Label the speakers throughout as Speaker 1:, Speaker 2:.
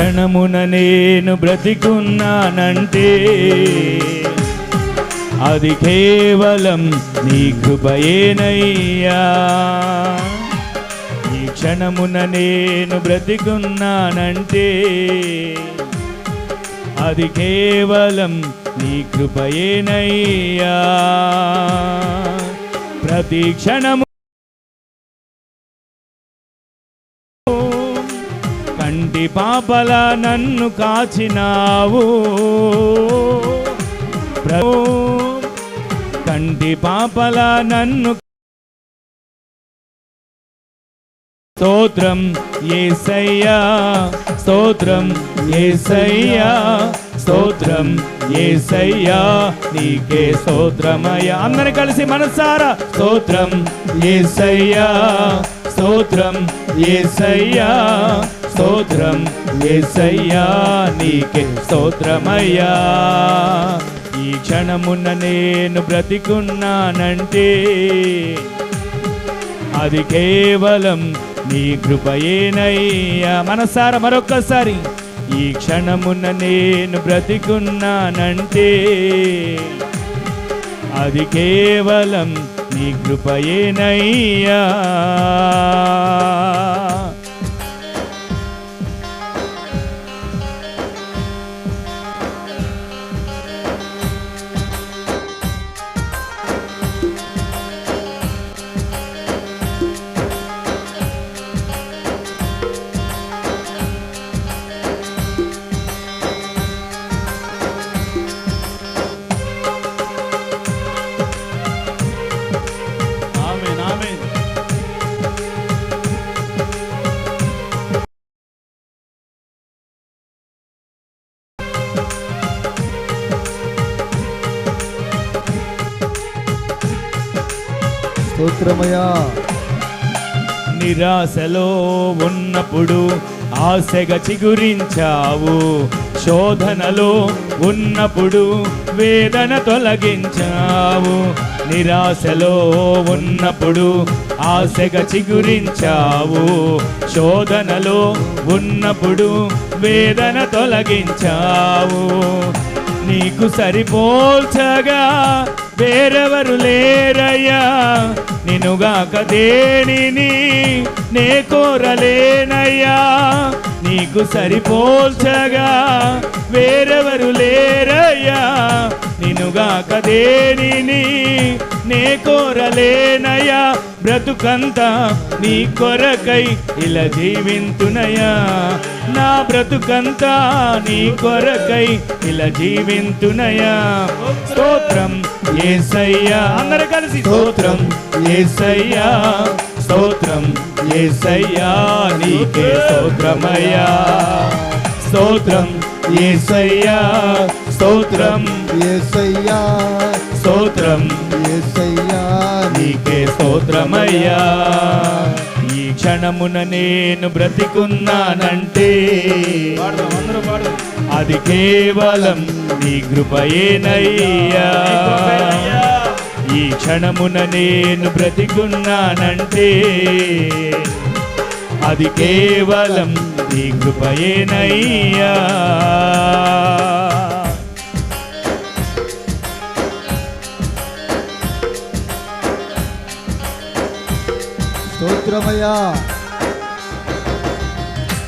Speaker 1: క్షణమున నేను బ్రతికున్నానంటే అది కేవలం నీ కృపయేనయ్యా. ఈ క్షణమున నేను బ్రతికున్నానంటే అది కేవలం నీ కృపయేనయ్యా. ప్రతి క్షణము కంటి పాపల నన్ను కాచినావు. ప్రభు కంటి పాపల నన్ను స్తోత్రం ఏసయ్యా స్తోత్రం ఏసయ్యా స్తోత్రం ఏసయ్యా నీకే స్తోత్రమయ్యా. అందరు కలిసి మనసారా స్తోత్రం ఏసయ్యా స్తోత్రం ఏసయ్యా స్తోత్రం. ఏసయ్యా నీకే స్తోత్రమయ్యా. ఈ క్షణమున నేను బ్రతికున్నానంటే అది కేవలం నీ కృపయేనయ్యా. మనసార మరొక్కసారి ఈ క్షణమున నేను బ్రతికున్నానంటే అది కేవలం నీ కృపయేనయ్యా.
Speaker 2: స్తోత్రమయ్యా
Speaker 1: నిరాశలో ఉన్నప్పుడు ఆశగా చిగురించావు. శోధనలో ఉన్నప్పుడు వేదన తొలగించావు. నిరాశలో ఉన్నప్పుడు ఆశగా చిగురించావు. శోధనలో ఉన్నప్పుడు వేదన తొలగించావు. నీకు సరిపోల్చగా వేరెవరు లేరయ్యా? నినుగాక దేనిని నే కోరలేనయ్యా? నీకు సరిపోల్చగా వేరెవరు లేరయ్యా? నినుగాక దేనిని నే కోరలేనయా బ్రతుకంతా నీ కొరకై ఇలా జీవింతునయా నా బ్రతుకంతా నీ కొరకై ఇలా జీవింతునయా స్తోత్రం ఏసయ్యా. అందరు కలిసి స్తోత్రం ఏసయ్యా. స్తోత్రం ఏసయ్యా. నీకే స్తోత్రమయ్యా. స్తోత్రం ఏసయ్యా. స్తోత్రం.
Speaker 2: యేసయ్యా
Speaker 1: స్తోత్రం.
Speaker 2: యేసయ్యా
Speaker 1: నీకే స్తోత్రమయ్యా. ఈ క్షణమున నేను బ్రతికున్నానంటే అది కేవలం నీ కృపయేనయ్యా. ఈ క్షణమున నేను బ్రతికున్నానంటే అది కేవలం నీ కృపయేనయ్యా.
Speaker 2: స్తోత్రమయ్యా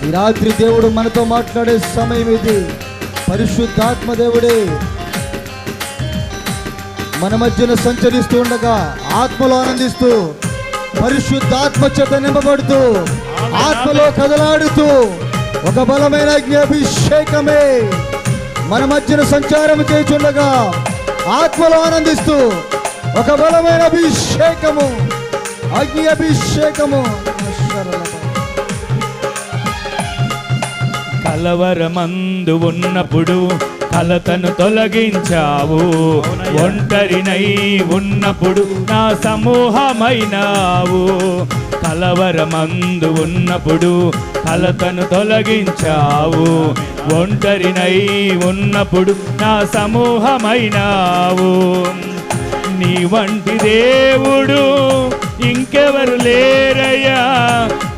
Speaker 2: ఈ రాత్రి దేవుడు మనతో మాట్లాడే సమయం ఇది. పరిశుద్ధాత్మ దేవుడే. మన మధ్యన సంచరిస్తూ ఉండగా ఆత్మలో ఆనందిస్తూ పరిశుద్ధాత్మ చేత నింపబడుతూ ఆత్మలో కదలాడుతూ ఒక బలమైన అగ్ని అభిషేకమే మన మధ్యన సంచారం చేయుచుండగా ఆత్మలో ఆనందిస్తూ ఒక బలమైన అభిషేకము. అగ్ని అభిషేకము
Speaker 1: కలవరమందు ఉన్నప్పుడు కలతను తొలగించావు. ఒంటరినై ఉన్నప్పుడు నా సమూహమైనావు. కలవరమందు ఉన్నప్పుడు కలతను తొలగించావు. ఒంటరినై ఉన్నప్పుడు నా సమూహమైనావు. నీ వంటి దేవుడు ఇంకెవరు లేరయ్యా?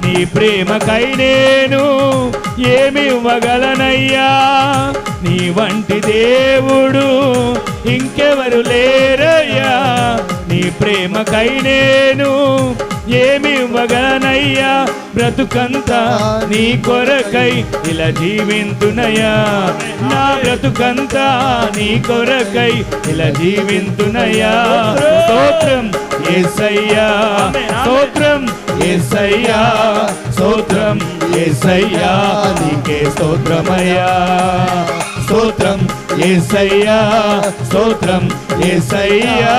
Speaker 1: నీ ప్రేమకై నేను ఏమి ఇవ్వగలనయ్యా? నీ వంటి దేవుడు ఇంకెవరు లేరయ్యా? నీ ప్రేమకై నేను ఏమి ఇవ్వగలనయ్యా బ్రతుకంతా నీ కొరకై ఇలా జీవింతునయ్యా. నా బ్రతుకంతా నీ కొరకై ఇలా జీవింతునయ్యా. స్తోత్రం ఏసయ్యా. స్తోత్రం ఏసయ్యా. స్తోత్రం ఏసయ్యా. నీకే స్తోత్రమయ్యా. స్తోత్రం ఏసయ్యా స్తోత్రం ఏసయ్యా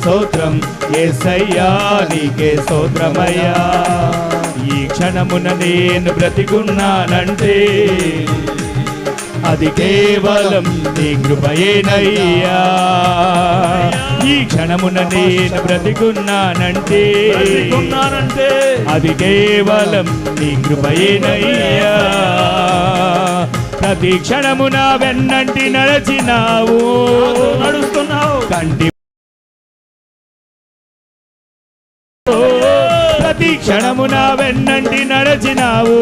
Speaker 1: స్తోత్రం ఏసయ్యా నీకే స్తోత్రమయ్యా. ఈ క్షణమున నేను బ్రతికున్నానంటే అది కేవలం నీ కృపయేనయ్యా. ఈ క్షణమున నేను బ్రతికున్నానంటే అది కేవలం నీ కృపయేనయ్యా. ప్రతి క్షణమున వెన్నంటి నడచినావు.
Speaker 3: నడుస్తున్నావు.
Speaker 1: కంటి ప్రతి క్షణమున వెన్నంటి నడచినావు.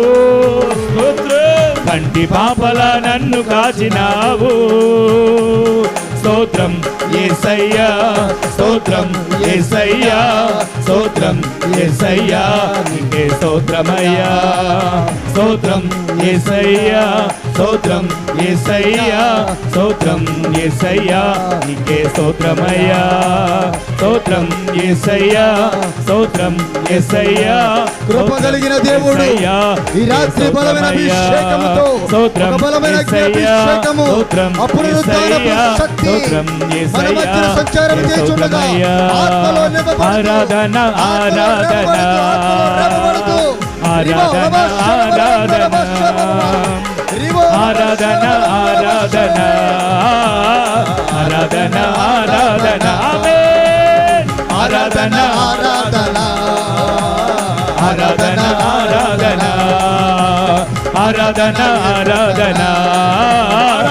Speaker 1: కంటి పాపల నన్ను కాచినావు. స్తోత్రం ఏసయ్యా స్తోత్రం ఏసయ్యా స్తోత్రం ఏసయ్యా నీకే స్తోత్రమయ్యా స్తోత్రం ఏసయ్యా స్తోత్రం ఏసయ్యా స్తోత్రం ఏసయ్యా నీకే స్తోత్రమయ్యా స్తోత్రం ఏసయ్యా స్తోత్రం ఏసయ్యా
Speaker 2: కృప కలిగిన దేవుడు ఈ రాత్రి బలమైన. అభిషేకముతో బలమైన అభిషేకము
Speaker 1: యేసయ్యా,
Speaker 2: శక్తి మన మధ్యన సంచారం
Speaker 1: స్తోత్రమయ్యా.
Speaker 2: ఆత్మలో
Speaker 1: ఆరాధన ఆరాధన. ఆరాధన ఆరాధన ఆరాధన. ఆరాధన ఆరాధన. ఆరాధన. ఆరాధన
Speaker 2: ఆరాధన.
Speaker 1: ఆరాధన ఆరాధన. ఆరాధన ఆరాధన.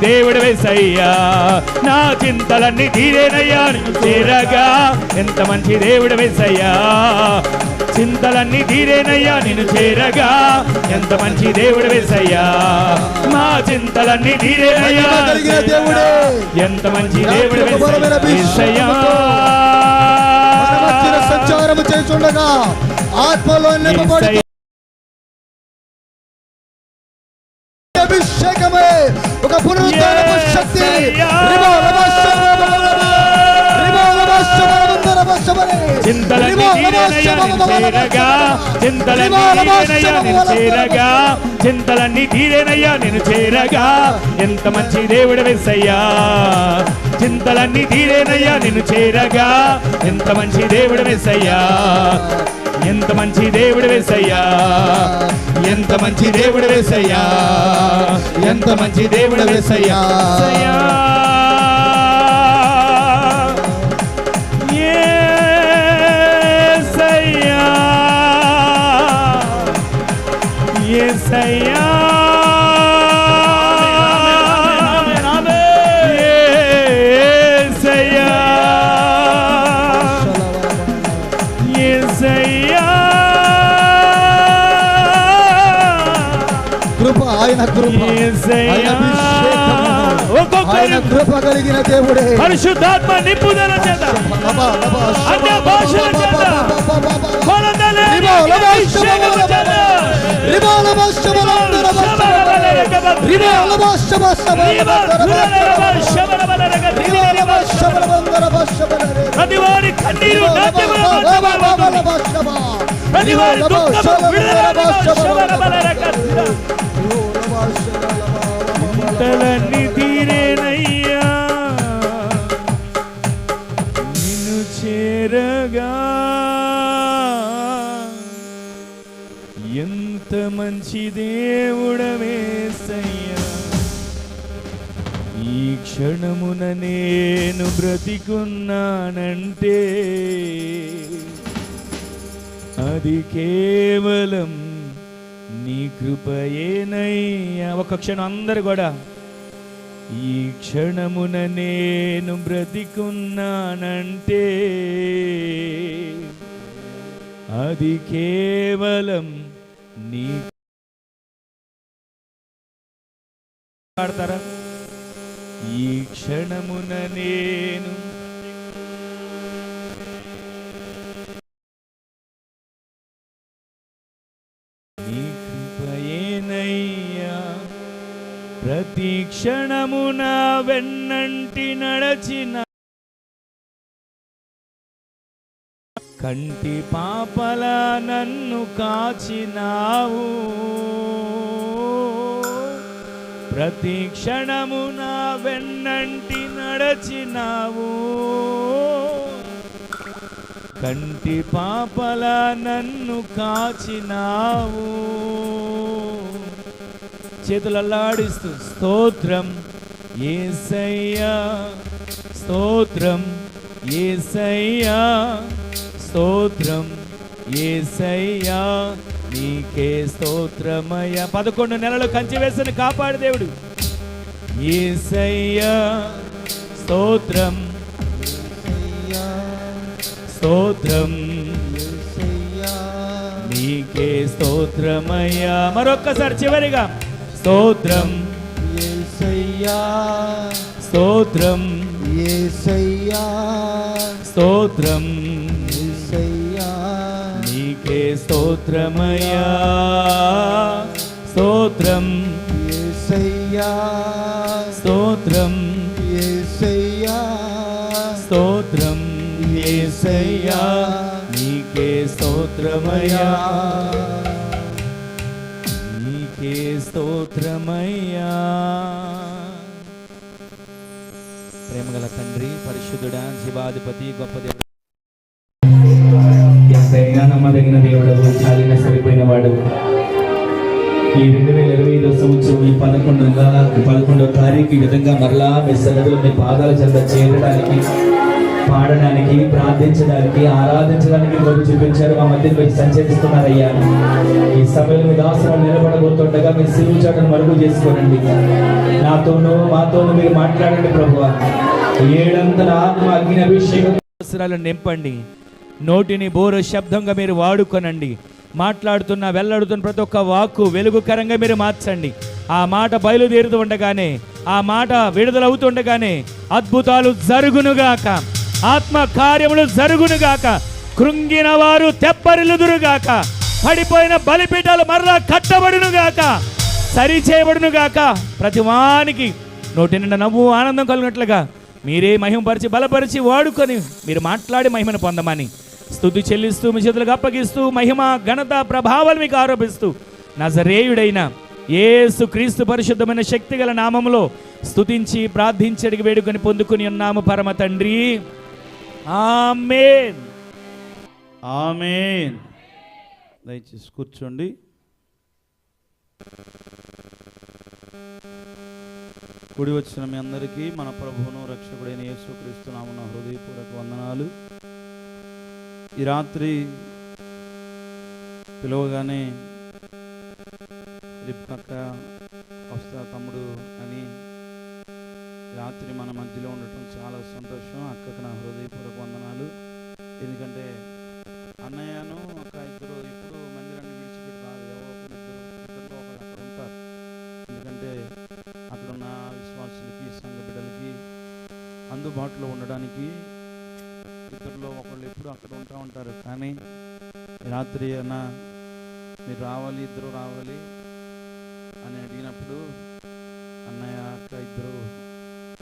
Speaker 1: దేవుడు వేసయ్యా నా చింతలన్నీ తీరేనయ్యా చేరగా. ఎంత మంచి దేవుడు వేసయ్యా చింతలన్నీ తీరేనయ్యా నేను చేరగా. ఎంత మంచి దేవుడు వేసయ్యా నా చింతలన్నీ తీరేనయ్యా.
Speaker 2: దేవుడే.
Speaker 1: ఎంత మంచి దేవుడు వేసయ్యా.
Speaker 2: సంచారము ఆత్మలో నింపబడి అభిషేకమే ఒక పునరుద్ధానపు శక్తి
Speaker 1: చింతలన్నీ తీరేనయ్యా నేను చేరగా ఎంత మంచి దేవుడు వెసయ్యా చింతలన్నీ తీరేనయ్యా నేను చేరగా ఎంత మంచి దేవుడు వెసయ్యా ఎంత మంచి దేవుడు వెసయ్యా ఎంత మంచి దేవుడు వేసయ్యా? ఎంత మంచి దేవుడు వేసయ్యా?
Speaker 2: దేవుడే
Speaker 1: పరిశుద్ధాత్మ నింపుదల చేత అన్య భాషల చేత ప్రతి వారి కన్నీరు ప్రతి వారి దుఃఖము విడుదల క్షణమున నేను బ్రతికున్నానంటే అది కేవలం నీ కృపయేనయ్యా. ఒక క్షణం అందరు కూడా ఈ క్షణమున నేను బ్రతికున్నానంటే అది కేవలం నీ పాడతారా? ఈ క్షణమున నేను నీ కృపయేనయ్యా. ప్రతి క్షణమున వెన్నంటి నడచిన కంటి పాపల నన్ను కాచినావు. ప్రతి క్షణమున వెన్నంటి నడచినావు. కంటి పాపల నన్ను కాచినావు. చేతులల్లాడిస్తూ స్తోత్రం ఏసయ్యా స్తోత్రం ఏసయ్యా స్తోత్రం ఏసయ్యా. నీకే స్తోత్రమయ్యా. పదకొండు నెలలు కంచి వేసిన కాపాడు దేవుడు. ఏసయ్యా స్తోత్రం. స్తోత్రం. నీకే స్తోత్రమయ్యా. మరొక్కసారి చివరిగా స్తోత్రం. స్తోత్రం. స్తోత్రం. నీకే స్తోత్రమయ్యా స్తోత్రం స్తోత్రం స్తోత్రం ఏసయ్యా నీకే స్తోత్రమయ్యా నీకే స్తోత్రమయ్యా ప్రేమగల తండ్రి పరిశుద్ధుడా జీవాధిపతి గొప్ప దేవుడు
Speaker 4: ఎంతైనా నమ్మదగిన దేవుడు చాలిన సరిపోయిన వాడు. ఈ రెండు వేల ఇరవై ఐదో సంవత్సరం ఈ పదకొండుగా పదకొండో తారీఖు ఈ విధంగా మరలా మీ సన్నిధిలో మీ పాదాల చెంత చేరడానికి పాడడానికి ప్రార్థించడానికి ఆరాధించడానికి మీరు చూపించారు. మా మధ్య మీరు సంచరిస్తున్నారయ్యా. ఈ సమయంలో మీద అవసరం నిలబడబోతుండగా మీరు సిలువు చాటను మరుగు చేసుకోనండి నాతోనూ మాతోనూ మీరు మాట్లాడండి ప్రభు ఏడంతల ఆత్మ అగ్ని అభిషేకం
Speaker 1: నింపండి. నోటిని బోరు శబ్దంగా మీరు వాడుకొనండి. మాట్లాడుతున్న వెల్లడుతున్న ప్రతి ఒక్క వాక్కు వెలుగుకరంగా మీరు మార్చండి. ఆ మాట బయలుదేరుతూ ఉండగానే ఆ మాట విడుదలవుతుండగానే అద్భుతాలు జరుగునుగాక. ఆత్మ కార్యములు జరుగునుగాక. కృంగిన వారు తెప్పరిలుదురుగాక పడిపోయిన బలిపీఠాలు మరలా కట్టబడునుగాక. సరిచేయబడునుగాక. ప్రతి వానికి నోటి నిండా నవ్వు ఆనందం కలిగినట్లుగా మీరే మహిమపరిచి బలపరిచి వాడుకొని మీరు మాట్లాడి మహిమను పొందమని స్థుతి చెల్లిస్తూ మీ చేతులకు అప్పగిస్తూ మహిమ ఘనత ప్రభావాలు మీకు ఆరోపిస్తూ నజరేయుడైన ఏసు క్రీస్తు పరిశుద్ధమైన శక్తిగల నామంలో స్థుతించి ప్రార్థించడికి వేడుకొని పొందుకుని ఉన్నాము పరమ తండ్రి. ఆమేన్.
Speaker 3: ఆమేన్. దయచేసి కూర్చోండి. కూడి వచ్చిన మీ అందరికీ మన ప్రభువును రక్షకుడైన యేసుక్రీస్తు నామన హృదయపూర్వక వందనాలు. ఈ రాత్రి పిలవగానే రిప్కక్క వస్తా తమ్ముడు అని రాత్రి మన మధ్యలో ఉండటం చాలా సంతోషం. అక్కకు నా హృదయపూర్వక వందనాలు. ఎందుకంటే అన్నయ్యను ఒక ఇద్దరు ఇప్పుడు మందిరాన్ని విడిచిపెట్టి ఇద్దరు ఇద్దరిలో ఒకరు అక్కడ ఉంటారు. ఎందుకంటే అక్కడ ఉన్న విశ్వాసులకి సంఘ బిడ్డలకి అందుబాటులో ఉండడానికి సమయంలో ఒకళ్ళు ఎప్పుడు అక్కడ ఉంటా ఉంటారు. కానీ రాత్రి అన్న మీరు రావాలి ఇద్దరు రావాలి అని అడిగినప్పుడు అన్నయ్య అక్క ఇద్దరు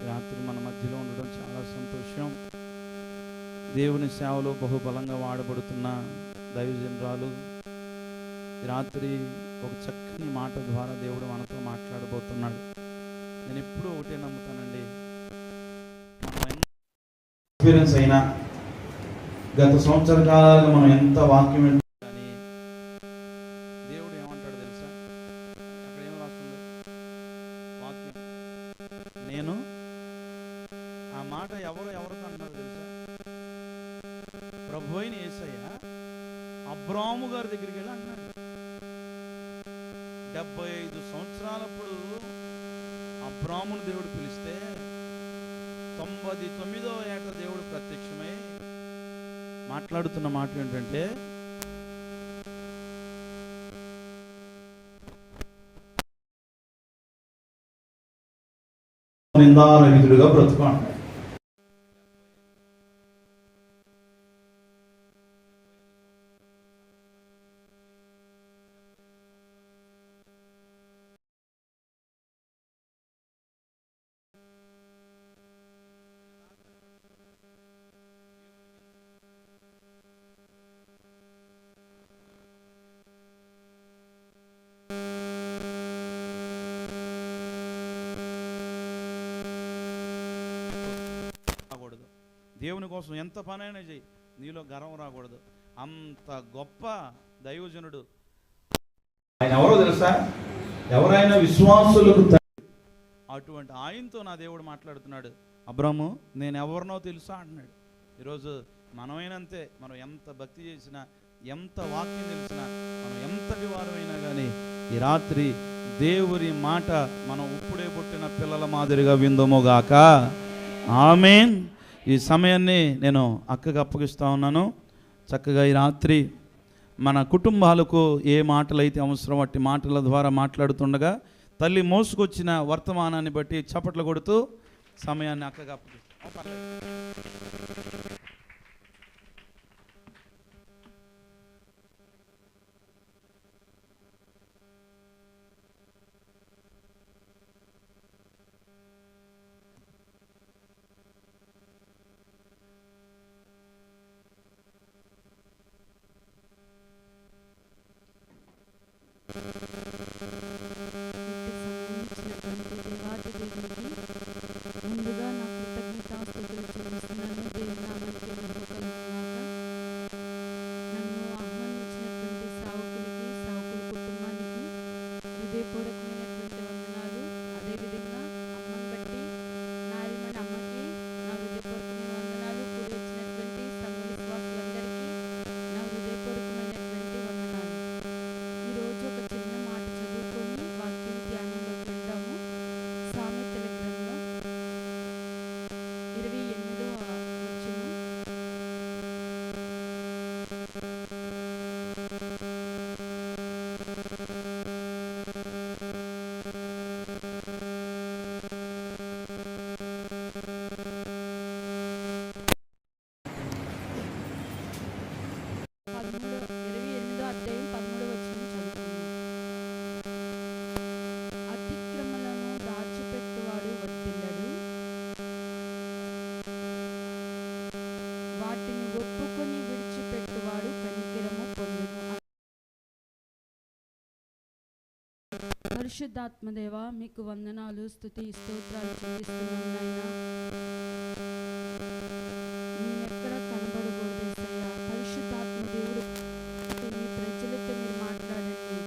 Speaker 3: రాత్రి మన మధ్యలో ఉండడం చాలా సంతోషం. దేవుని సేవలో బహుబలంగా వాడబడుతున్న దైవజనరాలు ఈ రాత్రి ఒక చక్కని మాట ద్వారా దేవుడు మనతో మాట్లాడబోతున్నాడు. నేను ఎప్పుడూ ఒకటే నమ్ముతానండి. ఎక్స్పీరియన్స్ అయినా గత సంవత్సర కాలాలుగా మనం ఎంత వాక్యం
Speaker 5: నిందారహితుడుగా బ్రతుకు
Speaker 3: కోసం ఎంత పనైనా చేయి నీలో గర్వం రాకూడదు. అంత గొప్ప దైవజనుడు.
Speaker 5: ఆయన ఎవరో తెలుసా? ఎవరైనా విశ్వాసులకు
Speaker 3: అటువంటి ఆయనతో నా దేవుడు మాట్లాడుతున్నాడు. అబ్రహము నేను ఎవరినో తెలుసా అంటున్నాడు. ఈరోజు మనమైనంతే మనం ఎంత భక్తి చేసినా ఎంత వాక్యం తెలిసినా మనం ఎంతటి వారమైనా కానీ ఈ రాత్రి దేవుని మాట మనం ఇప్పుడే పుట్టిన పిల్లల మాదిరిగా విందుముగాక ఆమెన్. ఈ సమయాన్ని నేను అక్కగా అప్పగిస్తూ ఉన్నాను. చక్కగా ఈ రాత్రి మన కుటుంబాలకు ఏ మాటలు అయితే అవసరం వాటి మాటల ద్వారా మాట్లాడుతుండగా తల్లి మోసుకొచ్చిన వర్తమానాన్ని బట్టి చప్పట్లు కొడుతూ సమయాన్ని అక్కగా
Speaker 6: అప్పగిస్తాను Thank you. పరిశుద్ధాత్మదేవ మీకు వందనాలు స్తుతి స్తోత్రాలు చెల్లిస్తున్నాను నాయనా. నేనెక్కడ కనబడకూడదేసయ్యా పరిశుద్ధాత్మ దేవుడు మీ ప్రజలతో మీరు మాట్లాడండి.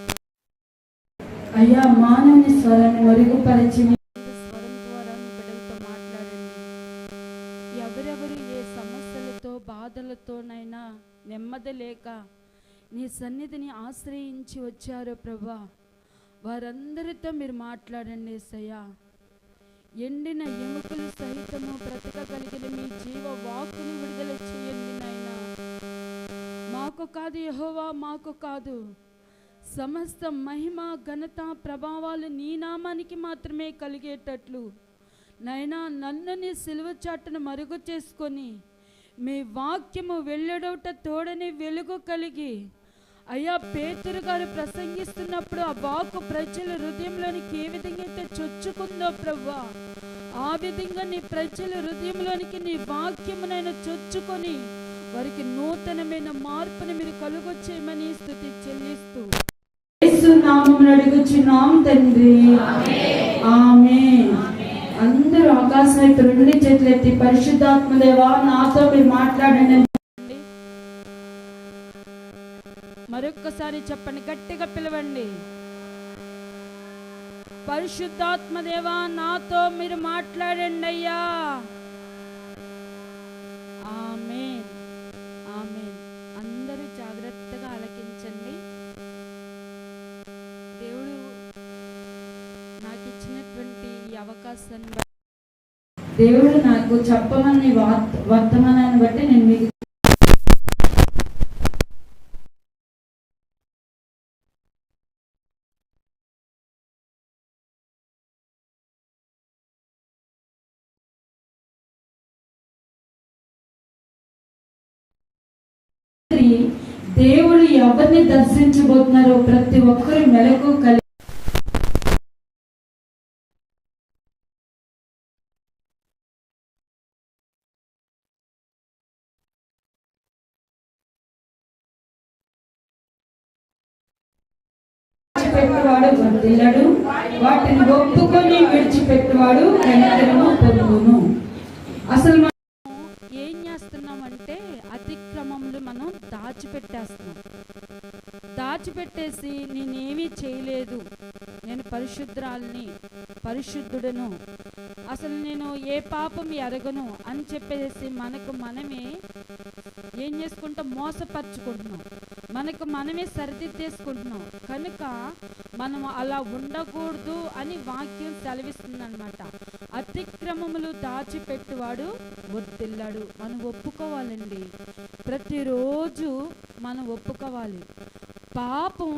Speaker 7: అయ్యా మానవుని స్వరాన్ని మరుగుపరిచి
Speaker 6: స్వరం ద్వారా మీ బిడ్డలతో మాట్లాడండి. ఎవరెవరు ఏ సమస్యలతో బాధలతోనైనా నెమ్మది లేక నీ సన్నిధిని ఆశ్రయించి వచ్చారో ప్రభా వారందరితో మీరు మాట్లాడండి సయ్యా ఎండిన ఎముకలు సహితము బ్రతకగలిగిన మీ జీవ వాక్కుని విడుదల చేయండి నాయన. మాకు కాదు యహోవా మాకు కాదు. సమస్త మహిమ ఘనత ప్రభావాలు నీ నామానికి మాత్రమే కలిగేటట్లు. నైనా నన్ను నీ సిలువ చాటును మరుగు చేసుకొని మీ వాక్యము వెళ్ళడవుట తోడని వెలుగు కలిగి అయ్యా పేతురు గారు ప్రసంగిస్తున్నప్పుడు ఆ వాక్కు ప్రజల హృదయంలోనికి ఏ విధంగా అయితే చొచ్చుకుందో ప్రవ్వా ఆ విధంగా నీ ప్రజల హృదయంలోనికి నీ వాక్యమునైనా చొచ్చుకొని వారికి నూతనమైన మార్పుని మీరు కలుగొచ్చేయమని స్థుతి చెల్లిస్తూ.
Speaker 7: అడుగుచున్నాం తండ్రి. ఆమె అందరూ ఆకాశం వైపు రెండు చేతులెత్తి పరిశుద్ధాత్మదేవా నాతో మీరు మాట్లాడండి.
Speaker 6: మరొక్కసారి చెప్పండి గట్టిగా పిలవండి. పరిశుద్ధాత్మదేవా నాతో మీరు మాట్లాడండి అయ్యా. ఆమె ఆమె అందరూ జాగ్రత్తగా ఆలకించండి. దేవుడు నాకు ఇచ్చినటువంటి ఈ
Speaker 7: దేవుడు నాకు చెప్పమని వర్తమానాన్ని బట్టి నేను మీకు దేవుడు ఎవరిని దర్శించబోతున్నారో ప్రతి ఒక్కరి మెలకు కలిగి విడిచిపెట్టువాడు వర్ధిల్లడు వాటిని ఒప్పుకొని విడిచిపెట్టేవాడు కనికరము పొందును. అసలు
Speaker 6: దాచిపెట్టేసి నేనేమీ చేయలేదు. నేను పరిశుద్ధురాల్ని పరిశుద్ధుడను. అసలు నేను ఏ పాపం ఎరగను అని చెప్పేసి మనకు మనమే ఏం చేసుకుంటాం? మోసపరుచుకుంటున్నాం. మనకు మనమే సరిదిద్దేసుకుంటున్నాం. కనుక మనం అలా ఉండకూడదు అని వాక్యం సెలవిస్తుంది అనమాట అతిక్రమములు దాచిపెట్టువాడు వర్తిల్లాడు మనం ఒప్పుకోవాలండి. ప్రతిరోజు మనం ఒప్పుకోవాలి. పాపం